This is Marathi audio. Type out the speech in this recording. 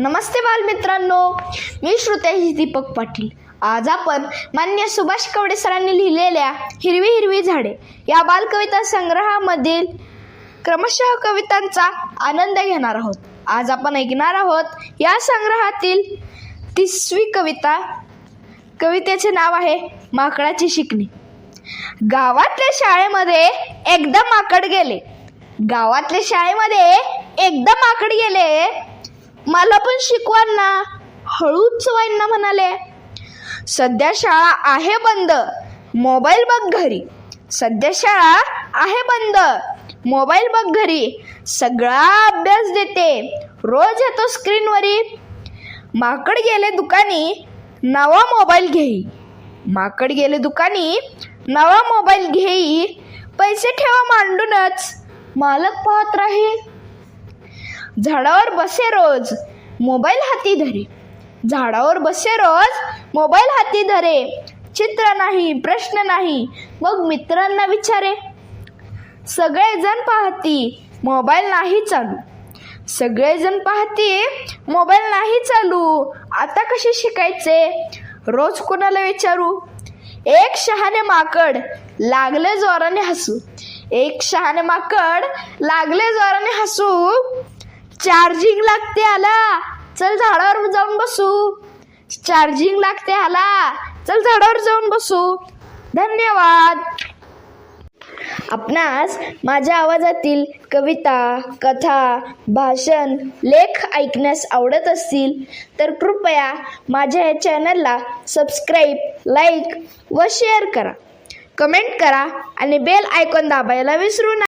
नमस्ते बालमित्रांनो. मी श्रुतेश दीपक पाटील. आज आपण मान्य सुभाष कवडे सरांनी लिहिलेल्या हिरवी हिरवी झाडे या बालकविता संग्रहामधील क्रमशः कवितांचा आनंद घेणार आहोत. आज आपण ऐकणार आहोत या संग्रहातील तिसवी कविता. कवितेचे नाव आहे माकडाची शिकणी. गावातल्या शाळेमध्ये एकदा माकड गेले. गावातल्या शाळेमध्ये एकदा माकड गेले. मला पण शिकवांना हळूच वाईंना म्हणाले. सध्या शाळा आहे बंद. मोबाईल बघ घरी. सध्या शाळा आहे बंद. मोबाईल बघ घरी. सगळा अभ्यास देते. रोज येतो स्क्रीनवरी. माकड गेले दुकानी नवा मोबाईल घेई. माकड गेले दुकानी नवा मोबाईल घेई. पैसे ठेवा मांडूनच. मालक पाहत राहील. झाडावर बसे रोज मोबाईल हाती धरे. झाडावर बसे रोज मोबाईल हाती धरे. चित्र नाही प्रश्न नाही मग मित्रांना विचारे. सगळेजण पाहती मोबाईल नाही चालू. सगळेजण पाहते मोबाईल नाही चालू. आता कसे शिकायचे? रोज कोणाला विचारू? एक शहाणे माकड लागले जोराने हसू. एक शहाणे माकड लागले जोराने हसू. चार्जिंग लागते आला चल झाडावर जाऊन बसू. चार्जिंग लागते आला चल झाडावर जाऊन बसू. धन्यवाद. आपणास माझ्या आवाजातील कविता कथा भाषण लेख ऐकण्यास आवडत असतील तर कृपया माझ्या या चॅनलला सबस्क्राईब लाईक व शेअर करा. कमेंट करा आणि बेल आयकॉन दाबायला विसरू नका.